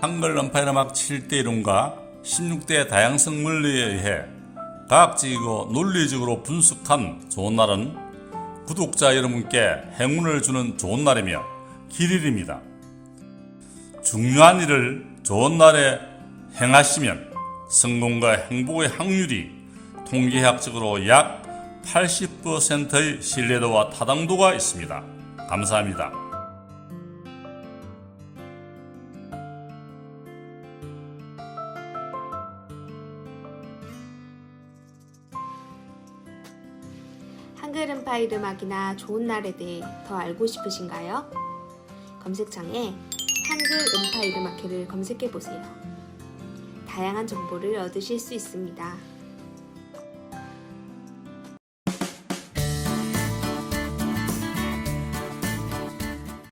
한글 음파이르막 7대 이론과 16대 다양성 물리에 의해 과학적이고 논리적으로 분석한 좋은 날은 구독자 여러분께 행운을 주는 좋은 날이며 길일입니다. 중요한 일을 좋은 날에 행하시면 성공과 행복의 확률이 통계학적으로 약 80%의 신뢰도와 타당도가 있습니다. 감사합니다. 한글 음파일 음악이나 좋은 날에 대해 더 알고 싶으신가요? 검색창에 한글 음파일 음악회를 검색해 보세요. 다양한 정보를 얻으실 수 있습니다.